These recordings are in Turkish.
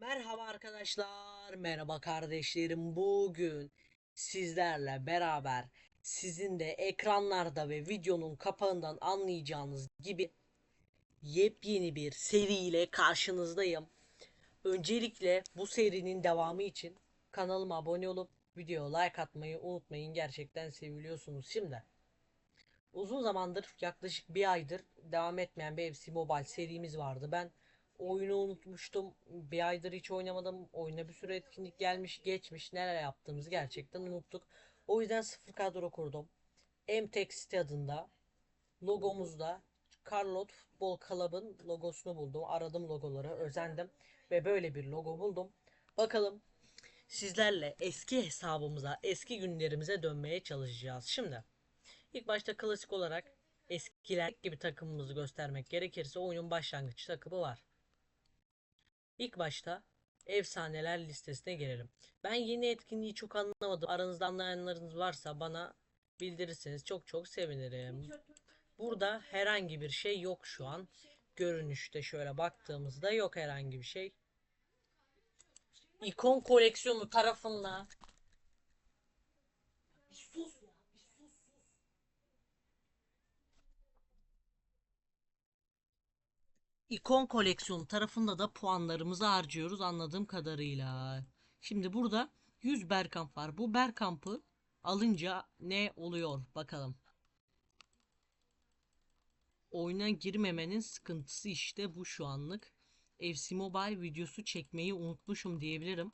Merhaba arkadaşlar, merhaba kardeşlerim. Bugün sizlerle beraber sizin de ekranlarda ve videonun kapağından anlayacağınız gibi yepyeni bir seriyle karşınızdayım. Öncelikle bu serinin devamı için kanalıma abone olup videoya like atmayı unutmayın. Gerçekten seviliyorsunuz. Şimdi uzun zamandır yaklaşık bir aydır devam etmeyen bir FC Mobile serimiz vardı. Ben oyunu unutmuştum. Bir aydır hiç oynamadım. Oyuna bir sürü etkinlik gelmiş geçmiş. Neler yaptığımızı gerçekten unuttuk. O yüzden sıfır kadro kurdum. Emtek City adında logomuzda Carlot Futbol Club'ın logosunu buldum. Aradım logoları, özendim ve böyle bir logo buldum. Bakalım sizlerle eski hesabımıza, eski günlerimize dönmeye çalışacağız. Şimdi ilk başta klasik olarak eskiler gibi takımımızı göstermek gerekirse oyunun başlangıç takımı var. İlk başta efsaneler listesine girelim. Ben yeni etkinliği çok anlamadım. Aranızda anlayanlarınız varsa bana bildirirseniz çok çok sevinirim. Burada herhangi bir şey yok şu an. Görünüşte şöyle baktığımızda yok herhangi bir şey. İkon koleksiyonu tarafında bir sus ya, bir sus sus. İkon koleksiyonu tarafında da puanlarımızı harcıyoruz anladığım kadarıyla. Şimdi burada 100 Berkamp var. Bu Berkamp'ı alınca ne oluyor bakalım. Oyuna girmemenin sıkıntısı işte bu şu anlık. FC Mobile videosu çekmeyi unutmuşum diyebilirim.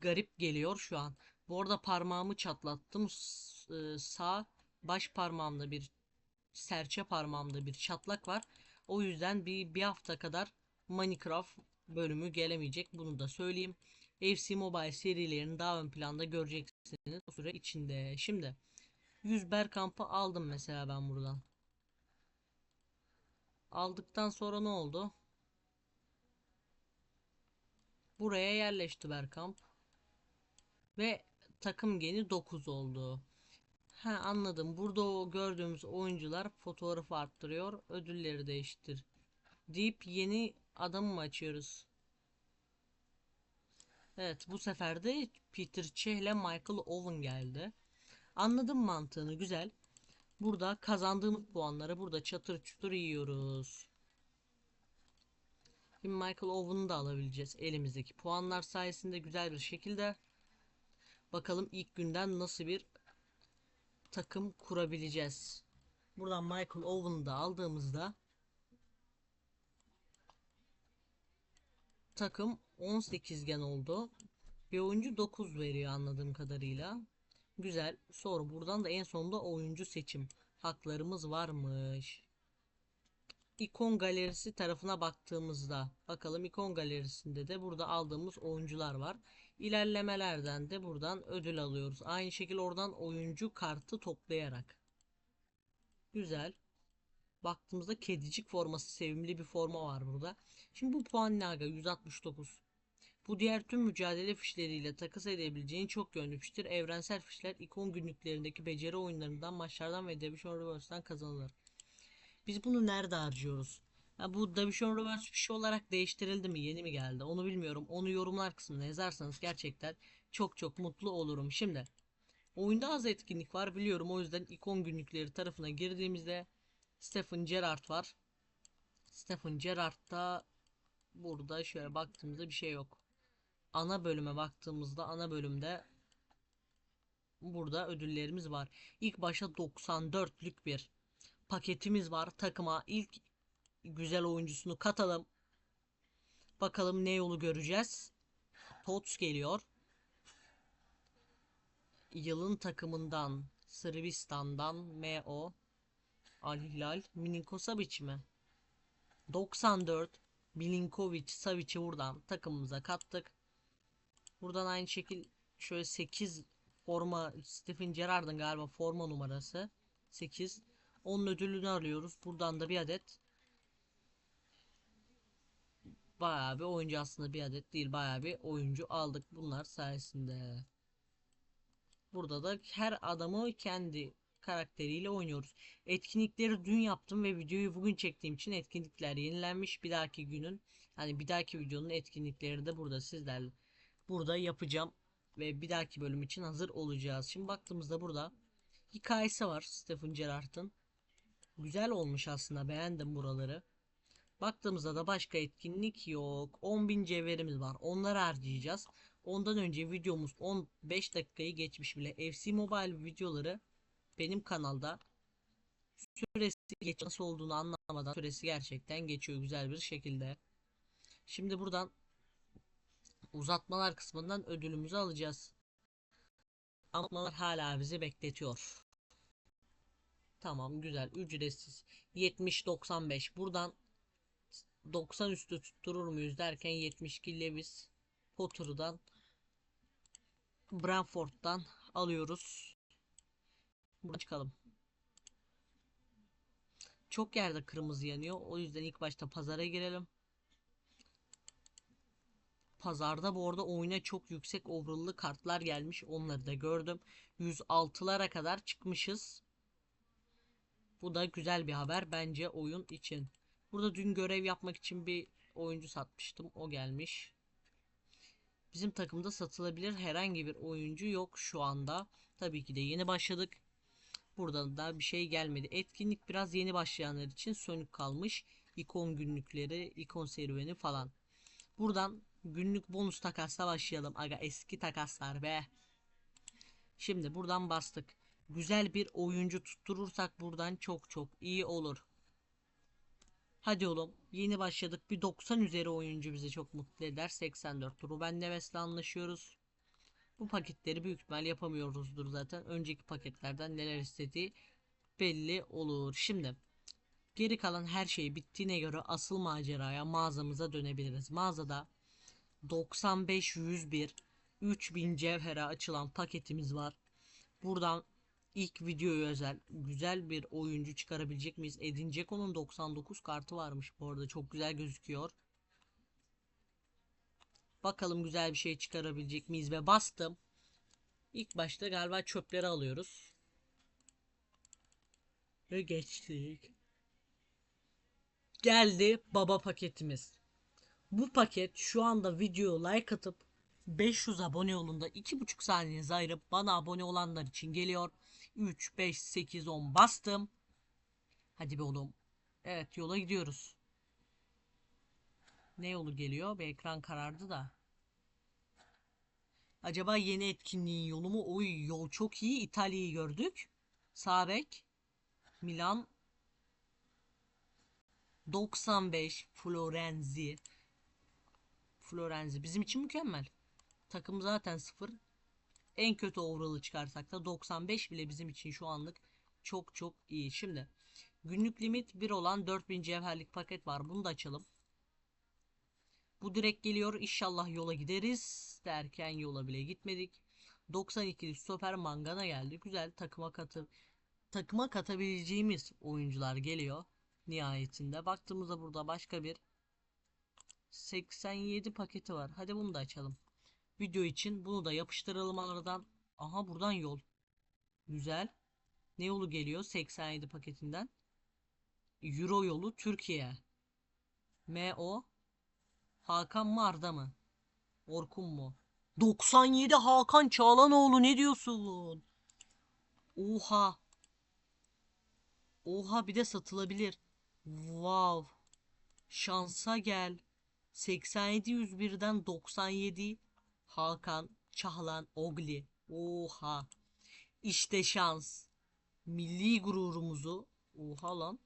Garip geliyor şu an. Bu arada parmağımı çatlattım. E, Sağ baş parmağımda bir serçe parmağımda bir çatlak var. O yüzden bir, bir hafta kadar Minecraft bölümü gelemeyecek. Bunu da söyleyeyim. FC Mobile serilerini daha ön planda göreceksiniz o süre içinde. Şimdi 100 Berkamp'ı aldım mesela ben buradan. Aldıktan sonra ne oldu? Buraya yerleşti Berkamp. Ve takım geni 9 oldu. Ha anladım. Burada o gördüğümüz oyuncular fotoğrafı arttırıyor. Ödülleri değiştir. Deyip yeni adam mı açıyoruz? Evet bu sefer de Peter Cech ile Michael Owen geldi. Anladım mantığını güzel. Burada kazandığımız puanları burada çatır çutur yiyoruz. Şimdi Michael Owen'u da alabileceğiz elimizdeki puanlar sayesinde güzel bir şekilde. Bakalım ilk günden nasıl bir takım kurabileceğiz. Buradan Michael Owen'u da aldığımızda takım 18 gen oldu. Bir oyuncu 9 veriyor anladığım kadarıyla. Güzel. Sonra buradan da en sonunda oyuncu seçim haklarımız varmış. İkon galerisi tarafına baktığımızda bakalım ikon galerisinde de burada aldığımız oyuncular var. İlerlemelerden de buradan ödül alıyoruz. Aynı şekilde oradan oyuncu kartı toplayarak. Güzel. Baktığımızda kedicik forması sevimli bir forma var burada. Şimdi bu puan ne aga? 169. Bu diğer tüm mücadele fişleriyle takas edebileceğin çok yönlü fiştir. Evrensel fişler ikon günlüklerindeki beceri oyunlarından, maçlardan ve Division Reverse'den kazanılır. Biz bunu nerede harcıyoruz? Ha, bu Division Reverse fişi olarak değiştirildi mi? Yeni mi geldi? Onu bilmiyorum. Onu yorumlar kısmına yazarsanız gerçekten çok çok mutlu olurum. Şimdi oyunda az etkinlik var biliyorum. O yüzden ikon günlükleri tarafına girdiğimizde Stephen Gerrard var. Stephen Gerrard'da burada şöyle baktığımızda bir şey yok. Ana bölüme baktığımızda ana bölümde burada ödüllerimiz var. İlk başta 94'lük bir paketimiz var. Takıma ilk güzel oyuncusunu katalım. Bakalım ne yolu göreceğiz. Tots geliyor. Yılın takımından Sırbistan'dan MO Al Hilal Milinko Savic mi? 94 Milinkovic Savic'i buradan takımımıza kattık. Buradan aynı şekil şöyle 8 forma Stephen Gerrard'ın galiba forma numarası 8 onun ödülünü alıyoruz. Buradan da bir adet bayağı bir oyuncu aslında bir adet değil bayağı bir oyuncu aldık bunlar sayesinde. Burada da her adamı kendi karakteriyle oynuyoruz. Etkinlikleri dün yaptım ve videoyu bugün çektiğim için etkinlikler yenilenmiş. Bir dahaki günün hani bir dahaki videonun etkinlikleri de burada sizlerle burada yapacağım ve bir dahaki bölüm için hazır olacağız. Şimdi baktığımızda burada hikayesi var Stephen Gerrard'ın. Güzel olmuş aslında beğendim buraları. Baktığımızda da başka etkinlik yok. 10.000 cevherimiz var. Onları harcayacağız. Ondan önce videomuz 15 dakikayı geçmiş bile. FC Mobile videoları benim kanalda süresi geç nasıl olduğunu anlamadan süresi gerçekten geçiyor güzel bir şekilde. Şimdi buradan uzatmalar kısmından ödülümüzü alacağız. Uzatmalar hala bizi bekletiyor. Tamam güzel ücretsiz 70-95 buradan 90 üstü tutturur muyuz derken 72 Lewis Potter'dan Brentford'dan alıyoruz. Buradan çıkalım. Çok yerde kırmızı yanıyor. O yüzden ilk başta pazara girelim. Pazarda bu arada oyuna çok yüksek overall'lı kartlar gelmiş. Onları da gördüm. 106'lara kadar çıkmışız. Bu da güzel bir haber bence oyun için. Burada dün görev yapmak için bir oyuncu satmıştım. O gelmiş. Bizim takımda satılabilir herhangi bir oyuncu yok şu anda. Tabii ki de yeni başladık. Buradan da bir şey gelmedi. Etkinlik biraz yeni başlayanlar için sönük kalmış. İkon günlükleri, ikon serüveni falan. Buradan günlük bonus takasla başlayalım. Aga eski takaslar be. Şimdi buradan bastık. Güzel bir oyuncu tutturursak buradan çok çok iyi olur. Hadi oğlum yeni başladık. Bir 90 üzeri oyuncu bizi çok mutlu eder. 84 Ruben Neves'le anlaşıyoruz. Bu paketleri büyük ihtimal yapamıyoruzdur zaten. Önceki paketlerden neler istediği belli olur. Şimdi geri kalan her şey bittiğine göre asıl maceraya mağazamıza dönebiliriz. Mağazada 95 101 3000 cevhere açılan paketimiz var. Buradan ilk videoya özel güzel bir oyuncu çıkarabilecek miyiz? Edin Dzeko'nun 99 kartı varmış bu arada çok güzel gözüküyor. Bakalım güzel bir şey çıkarabilecek miyiz ve bastım. İlk başta galiba çöpleri alıyoruz. Ve geçtik. Geldi baba paketimiz. Bu paket şu anda video like atıp 500 abone yolunda 2,5 saniyenizi ayırıp bana abone olanlar için geliyor. 3, 5, 8, 10 bastım. Hadi be oğlum. Evet yola gidiyoruz. Ne yolu geliyor? Bir ekran karardı da. Acaba yeni etkinliğin yolu mu? Oy yol çok iyi. İtalya'yı gördük. Sağ bek. Milan. 95 Florenzi. Florenzi bizim için mükemmel. Takım zaten sıfır. En kötü overall'ı çıkarsak da 95 bile bizim için şu anlık çok çok iyi. Şimdi günlük limit 1 olan 4000 cevherlik paket var. Bunu da açalım. Bu direkt geliyor. İnşallah yola gideriz derken yola bile gitmedik. 92'lik stoper mangana geldi. Güzel takıma katı takıma katabileceğimiz oyuncular geliyor. Nihayetinde baktığımızda burada başka bir 87 paketi var. Hadi bunu da açalım video için bunu da yapıştıralım aradan. Aha buradan yol. Güzel. Ne yolu geliyor 87 paketinden? Euro yolu Türkiye. MO Hakan mı Arda mı? Orkun mu? 97 Hakan Çağlanoğlu ne diyorsun? Oha. Oha bir de satılabilir. Wow. Şansa gel. 87 101'den 97 Hakan, Çahlan, Ogli. Oha. İşte şans. Milli gururumuzu oha lan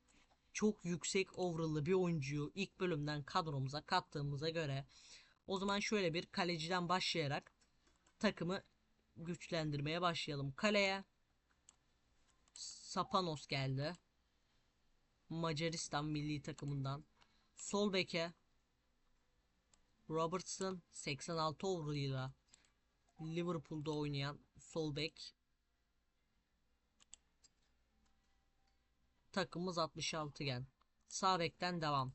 çok yüksek overall'lı bir oyuncuyu ilk bölümden kadromuza kattığımıza göre o zaman şöyle bir kaleciden başlayarak takımı güçlendirmeye başlayalım. Kaleye Sapanos geldi. Macaristan milli takımından. Sol beke Robertson 86 overall'ıyla Liverpool'da oynayan sol bek. Takımımız 66 gen. Sağ bekten devam.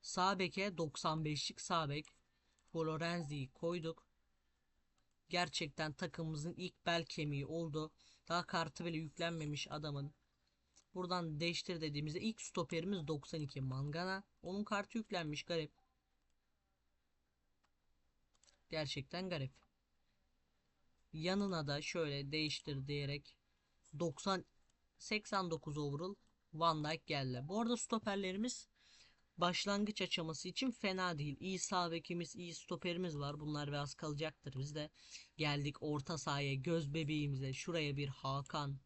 Sağ beke 95'lik sağ bek. Florenzi'yi koyduk. Gerçekten takımımızın ilk bel kemiği oldu. Daha kartı bile yüklenmemiş adamın. Buradan değiştir dediğimizde ilk stoperimiz 92 Mangana. Onun kartı yüklenmiş garip. Gerçekten garip. Yanına da şöyle değiştir diyerek 90 89 overall Van Dijk geldi. Bu arada stoperlerimiz başlangıç aşaması için fena değil. İyi sağ bekimiz, iyi stoperimiz var. Bunlar biraz kalacaktır. Biz de geldik orta sahaya, göz bebeğimize. Şuraya bir Hakan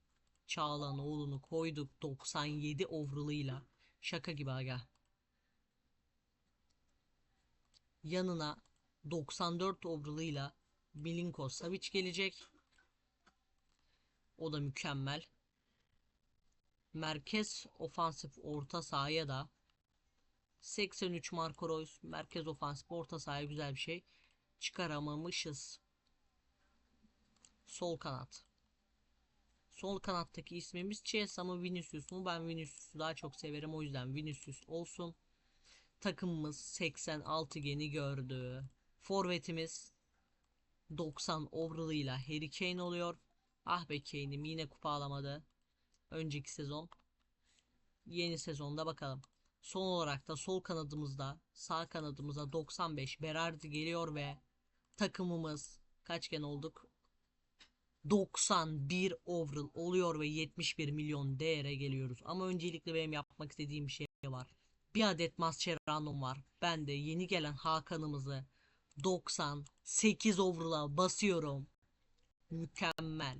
Çağlan oğlunu koyduk 97 overall'ıyla. Şaka gibi aga. Yanına 94 overall'ıyla Milinko Savic gelecek. O da mükemmel. Merkez ofansif orta sahaya da 83 Marco Reus merkez ofansif orta sahaya güzel bir şey çıkaramamışız. Sol kanat. Sol kanattaki ismimiz Chiesa mı Vinicius mu? Ben Vinicius'u daha çok severim o yüzden Vinicius olsun. Takımımız 86 geni gördü. Forvetimiz 90 overall'ıyla Harry Kane oluyor. Ah be Kane'im yine kupa alamadı. Önceki sezon. Yeni sezonda bakalım. Son olarak da sol kanadımızda sağ kanadımıza 95 Berardi geliyor ve takımımız kaç gen olduk? 91 overall oluyor ve 71 milyon değere geliyoruz. Ama öncelikle benim yapmak istediğim bir şey var. Bir adet Mascherano'm var. Ben de yeni gelen Hakan'ımızı 98 overall'a basıyorum. Mükemmel.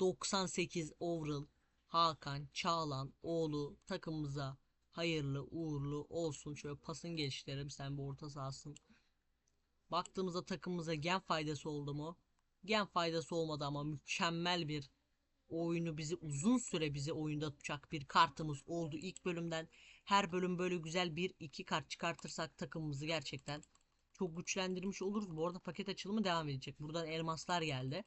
98 overall Hakan Çağlan oğlu takımımıza hayırlı uğurlu olsun. Şöyle pasın geliştirelim sen bu orta sahasın. Baktığımızda takımımıza gen faydası oldu mu? Gen faydası olmadı ama mükemmel bir oyunu bizi uzun süre bizi oyunda tutacak bir kartımız oldu ilk bölümden. Her bölüm böyle güzel bir iki kart çıkartırsak takımımızı gerçekten çok güçlendirmiş oluruz. Bu arada paket açılımı devam edecek. Buradan elmaslar geldi.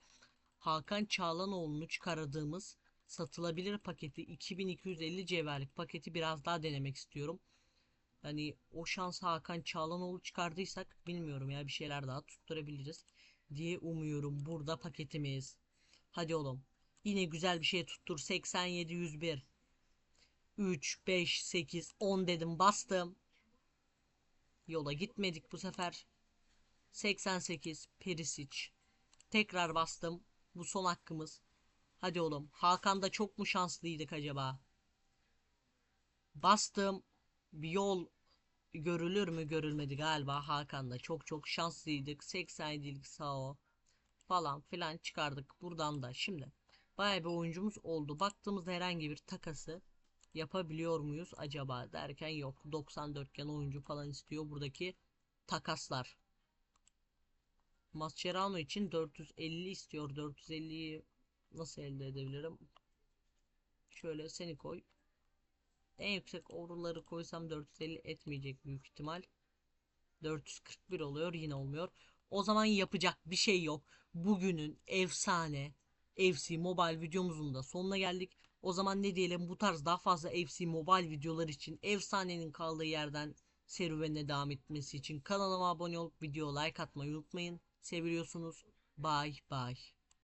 Hakan Çağlanoğlu'nu çıkardığımız satılabilir paketi 2250 cevherlik paketi biraz daha denemek istiyorum. Hani o şans Hakan Çağlanoğlu çıkardıysak bilmiyorum ya bir şeyler daha tutturabiliriz diye umuyorum. Burada paketimiz. Hadi oğlum. Yine güzel bir şey tuttur. 87 101. 3 5 8 10 dedim bastım. Yola gitmedik bu sefer. 88 Perisic. Tekrar bastım. Bu son hakkımız. Hadi oğlum. Hakan'da çok mu şanslıydık acaba? Bastım. Bir yol görülür mü görülmedi galiba Hakan'da. Çok çok şanslıydık. 87'lik Sao falan filan çıkardık buradan da. Şimdi baya bir oyuncumuz oldu. Baktığımızda herhangi bir takası yapabiliyor muyuz acaba derken yok. 94 gen oyuncu falan istiyor buradaki takaslar. Mascherano için 450 istiyor. 450'yi nasıl elde edebilirim? Şöyle seni koy. En yüksek overall'ları koysam 450 etmeyecek büyük ihtimal. 441 oluyor yine olmuyor. O zaman yapacak bir şey yok. Bugünün efsane FC Mobile videomuzun da sonuna geldik. O zaman ne diyelim bu tarz daha fazla FC Mobile videolar için efsanenin kaldığı yerden serüvenine devam etmesi için kanalıma abone olup video like atmayı unutmayın. Seviyorsunuz. Bye bye.